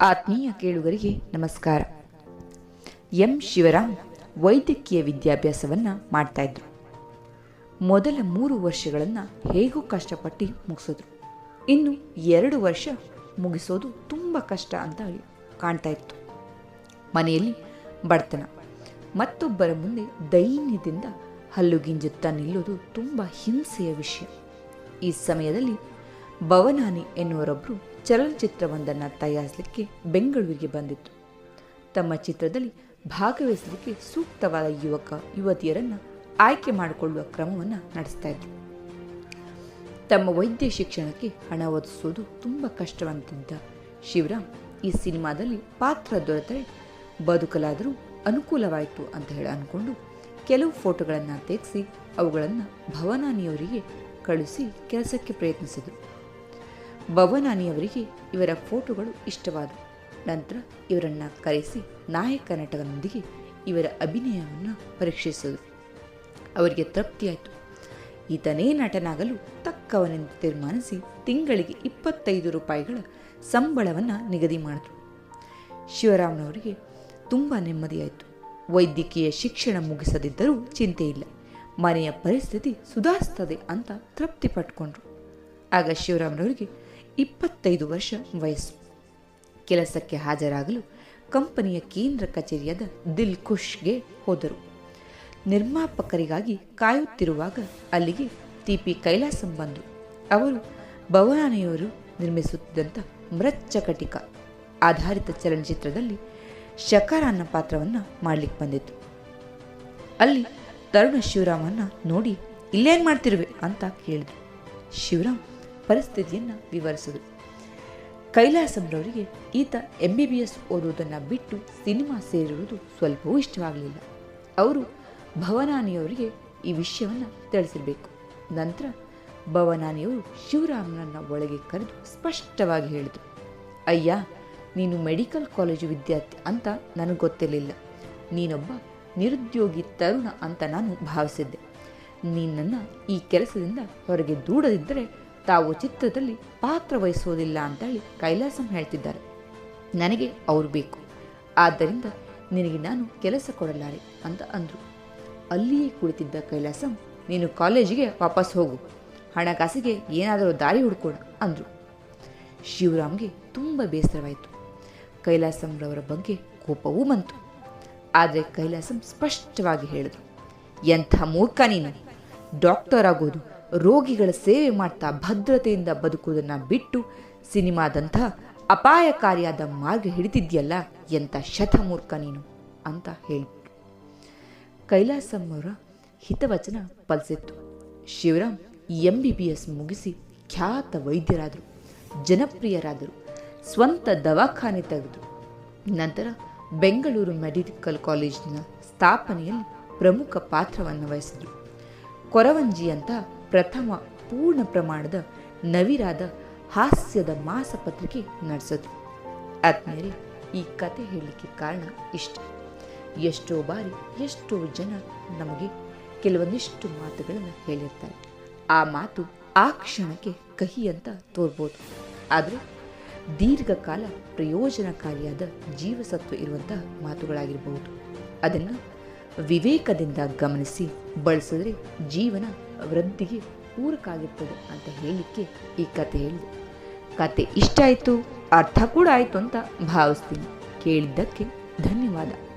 ಆತ್ಮೀಯ ಕೇಳುಗರಿಗೆ ನಮಸ್ಕಾರ. ಎಂ. ಶಿವರಾಮ್ ವೈದ್ಯಕೀಯ ವಿದ್ಯಾಭ್ಯಾಸವನ್ನು ಮಾಡ್ತಾ ಇದ್ರು. ಮೊದಲ ಮೂರು ವರ್ಷಗಳನ್ನು ಹೇಗೂ ಕಷ್ಟಪಟ್ಟು ಮುಗಿಸಿದ್ರು. ಇನ್ನು ಎರಡು ವರ್ಷ ಮುಗಿಸೋದು ತುಂಬ ಕಷ್ಟ ಅಂತ ಕಾಣ್ತಾ ಇತ್ತು. ಮನೆಯಲ್ಲಿ ಬಡತನ. ಮತ್ತೊಬ್ಬರ ಮುಂದೆ ದೈನ್ಯದಿಂದ ಹಲ್ಲುಗಿಂಜುತ್ತಾ ನಿಲ್ಲೋದು ತುಂಬ ಹಿಂಸೆಯ ವಿಷಯ. ಈ ಸಮಯದಲ್ಲಿ ಭವನಾನಿ ಎನ್ನುವರೊಬ್ಬರು ಚಲನಚಿತ್ರವೊಂದನ್ನು ತಯಾರಿಸಲಿಕ್ಕೆ ಬೆಂಗಳೂರಿಗೆ ಬಂದಿತ್ತು. ತಮ್ಮ ಚಿತ್ರದಲ್ಲಿ ಭಾಗವಹಿಸಲಿಕ್ಕೆ ಸೂಕ್ತವಾದ ಯುವಕ, ಯುವತಿಯರನ್ನು ಆಯ್ಕೆ ಮಾಡಿಕೊಳ್ಳುವ ಕ್ರಮವನ್ನು ನಡೆಸ್ತಾ ಇದ್ದರು ತಮ್ಮ ವೈದ್ಯ ಶಿಕ್ಷಣಕ್ಕೆ ಹಣ ಒದಗಿಸೋದು ತುಂಬ ಕಷ್ಟವಂತಿದ್ದ ಶಿವರಾಮ್ ಈ ಸಿನಿಮಾದಲ್ಲಿ ಪಾತ್ರ ದೊರೆತರೆ ಬದುಕಲಾದರೂ ಅನುಕೂಲವಾಯಿತು ಅಂತ ಹೇಳಿ ಅಂದ್ಕೊಂಡು ಕೆಲವು ಫೋಟೋಗಳನ್ನು ತೆಗೆಸಿ ಅವುಗಳನ್ನು ಭವನಾನಿಯವರಿಗೆ ಕಳುಹಿಸಿ ಕೆಲಸಕ್ಕೆ ಪ್ರಯತ್ನಿಸಿದರು. ಭವನಾನಿಯವರಿಗೆ ಇವರ ಫೋಟೋಗಳು ಇಷ್ಟವಾದವು ನಂತರ ಇವರನ್ನು ಕರೆಸಿ ನಾಯಕ ನಟನೊಂದಿಗೆ ಇವರ ಅಭಿನಯವನ್ನು ಪರೀಕ್ಷಿಸಿದರು. ಅವರಿಗೆ ತೃಪ್ತಿಯಾಯಿತು. ಈತನೇ ನಟನಾಗಲು ತಕ್ಕವನೆಂದು ತೀರ್ಮಾನಿಸಿ ತಿಂಗಳಿಗೆ ಇಪ್ಪತ್ತೈದು ರೂಪಾಯಿಗಳ ಸಂಬಳವನ್ನು ನಿಗದಿ ಮಾಡಿದರು. ಶಿವರಾಮನವರಿಗೆ ತುಂಬ ನೆಮ್ಮದಿಯಾಯಿತು. ವೈದ್ಯಕೀಯ ಶಿಕ್ಷಣ ಮುಗಿಸದಿದ್ದರೂ ಚಿಂತೆ ಇಲ್ಲ. ಮನೆಯ ಪರಿಸ್ಥಿತಿ ಸುಧಾರಿಸ್ತದೆ ಅಂತ ತೃಪ್ತಿ ಪಟ್ಕೊಂಡ್ರು ಆಗ ಶಿವರಾಮನವರಿಗೆ ಇಪ್ಪತ್ತೈದು ವರ್ಷ ವಯಸ್ಸು. ಕೆಲಸಕ್ಕೆ ಹಾಜರಾಗಲು ಕಂಪನಿಯ ಕೇಂದ್ರ ಕಚೇರಿಯಾದ ದಿಲ್ ಖುಷ್ಗೆ ಹೋದರು. ನಿರ್ಮಾಪಕರಿಗಾಗಿ ಕಾಯುತ್ತಿರುವಾಗ ಅಲ್ಲಿಗೆ ಟಿಪಿ ಕೈಲಾಸಂ ಬಂದು. ಅವರು ಭವಾನಿಯವರು ನಿರ್ಮಿಸುತ್ತಿದ್ದಂಥ ಮೃಚ್ಚಕಟಿಕ ಆಧಾರಿತ ಚಲನಚಿತ್ರದಲ್ಲಿ ಶಕಾರ ಅನ್ನೋ ಪಾತ್ರವನ್ನು ಮಾಡಲಿಕ್ಕೆ ಬಂದಿತ್ತು. ಅಲ್ಲಿ ತರುಣ ಶಿವರಾಮನ್ನ ನೋಡಿ, ಇಲ್ಲೇನು ಮಾಡ್ತಿರುವೆ? ಅಂತ ಕೇಳಿದ್ರು. ಶಿವರಾಮ್ ಪರಿಸ್ಥಿತಿಯನ್ನು ವಿವರಿಸಿದರು ಕೈಲಾಸಂರವರಿಗೆ ಈತ ಎಂ ಬಿ ಬಿ ಎಸ್ ಓದುವುದನ್ನು ಬಿಟ್ಟು ಸಿನಿಮಾ ಸೇರಿರುವುದು ಸ್ವಲ್ಪವೂ ಇಷ್ಟವಾಗಲಿಲ್ಲ. ಅವರು ಭವನಾನಿಯವರಿಗೆ ಈ ವಿಷಯವನ್ನು ತಿಳಿಸಿರಬೇಕು. ನಂತರ ಭವನಾನಿಯವರು ಶಿವರಾಮನನ್ನ ಒಳಗೆ ಕರೆದು ಸ್ಪಷ್ಟವಾಗಿ ಹೇಳಿದರು, ಅಯ್ಯ, ನೀನು ಮೆಡಿಕಲ್ ಕಾಲೇಜು ವಿದ್ಯಾರ್ಥಿ ಅಂತ ನನಗೆ ಗೊತ್ತಿರಲಿಲ್ಲ. ನೀನೊಬ್ಬ ನಿರುದ್ಯೋಗಿ ತರುಣ ಅಂತ ನಾನು ಭಾವಿಸಿದ್ದೆ. ನೀನನ್ನು ಈ ಕೆಲಸದಿಂದ ಹೊರಗೆ ದೂಡದಿದ್ದರೆ ತಾವು ಚಿತ್ರದಲ್ಲಿ ಪಾತ್ರ ವಹಿಸೋದಿಲ್ಲ ಅಂತೇಳಿ ಕೈಲಾಸಂ ಹೇಳ್ತಿದ್ದಾರೆ. ನನಗೆ ಅವರು ಬೇಕು. ಆದ್ದರಿಂದ ನಿನಗೆ ನಾನು ಕೆಲಸ ಕೊಡಲಾರೆ ಅಂತ ಅಂದರು. ಅಲ್ಲಿಯೇ ಕುಳಿತಿದ್ದ ಕೈಲಾಸಂ, ನೀನು ಕಾಲೇಜಿಗೆ ವಾಪಸ್ ಹೋಗು. ಹಣಕಾಸಿಗೆ ಏನಾದರೂ ದಾರಿ ಹುಡ್ಕೋಣ ಅಂದರು. ಶಿವರಾಮ್ಗೆ ತುಂಬ ಬೇಸರವಾಯಿತು. ಕೈಲಾಸಂರವರ ಬಗ್ಗೆ ಕೋಪವೂ ಬಂತು. ಆದರೆ ಕೈಲಾಸಂ ಸ್ಪಷ್ಟವಾಗಿ ಹೇಳಿದರು, ಎಂಥ ಮೂರ್ಖ ನೀನು. ಡಾಕ್ಟರ್ ಆಗೋದು ರೋಗಿಗಳ ಸೇವೆ ಮಾಡ್ತಾ ಭದ್ರತೆಯಿಂದ ಬದುಕುವುದನ್ನು ಬಿಟ್ಟು ಸಿನಿಮಾದಂಥ ಅಪಾಯಕಾರಿಯಾದ ಮಾರ್ಗ ಹಿಡಿದಿದ್ಯಲ್ಲ, ಎಂಥ ಶತಮೂರ್ಖ ನೀನು ಅಂತ ಹೇಳಿಬಿಟ್ರು ಕೈಲಾಸಮ್ಮರ ಹಿತವಚನ ಫಲಿಸಿತ್ತು Shivaram M B B S ಮುಗಿಸಿ ಖ್ಯಾತ ವೈದ್ಯರಾದರು, ಜನಪ್ರಿಯರಾದರು, ಸ್ವಂತ ದವಾಖಾನೆ ತೆಗೆದರು. ನಂತರ ಬೆಂಗಳೂರು ಮೆಡಿಕಲ್ ಕಾಲೇಜಿನ ಸ್ಥಾಪನೆಯಲ್ಲಿ ಪ್ರಮುಖ ಪಾತ್ರವನ್ನು ವಹಿಸಿದರು. ಕೊರವಂಜಿಯಂಥ ಪ್ರಥಮ ಪೂರ್ಣ ಪ್ರಮಾಣದ ನವಿರಾದ ಹಾಸ್ಯದ ಮಾಸಪತ್ರಿಕೆ ನಡೆಸಿದ್ರು ಆದ್ಮೇಲೆ ಈ ಕತೆ ಹೇಳಲಿಕ್ಕೆ ಕಾರಣ ಇಷ್ಟ. ಎಷ್ಟೋ ಬಾರಿ ಎಷ್ಟೋ ಜನ ನಮಗೆ ಕೆಲವೊಂದಿಷ್ಟು ಮಾತುಗಳನ್ನು ಹೇಳಿರ್ತಾರೆ. ಆ ಮಾತು ಆ ಕ್ಷಣಕ್ಕೆ ಕಹಿ ಅಂತ ತೋರ್ಬೋದು. ಆದರೆ ದೀರ್ಘಕಾಲ ಪ್ರಯೋಜನಕಾರಿಯಾದ ಜೀವಸತ್ವ ಇರುವಂತಹ ಮಾತುಗಳಾಗಿರಬಹುದು. ಅದನ್ನು ವಿವೇಕದಿಂದ ಗಮನಿಸಿ ಬಳಸಿದ್ರೆ ಜೀವನ ವೃದ್ಧಿಗೆ ಪೂರಕ ಆಗಿರ್ತದೆ ಅಂತ ಹೇಳಲಿಕ್ಕೆ ಈ ಕತೆ ಹೇಳಿದೆ. ಕತೆ ಇಷ್ಟ ಆಯಿತು, ಅರ್ಥ ಕೂಡ ಆಯಿತು ಅಂತ ಭಾವಿಸ್ತೀನಿ. ಕೇಳಿದ್ದಕ್ಕೆ ಧನ್ಯವಾದ.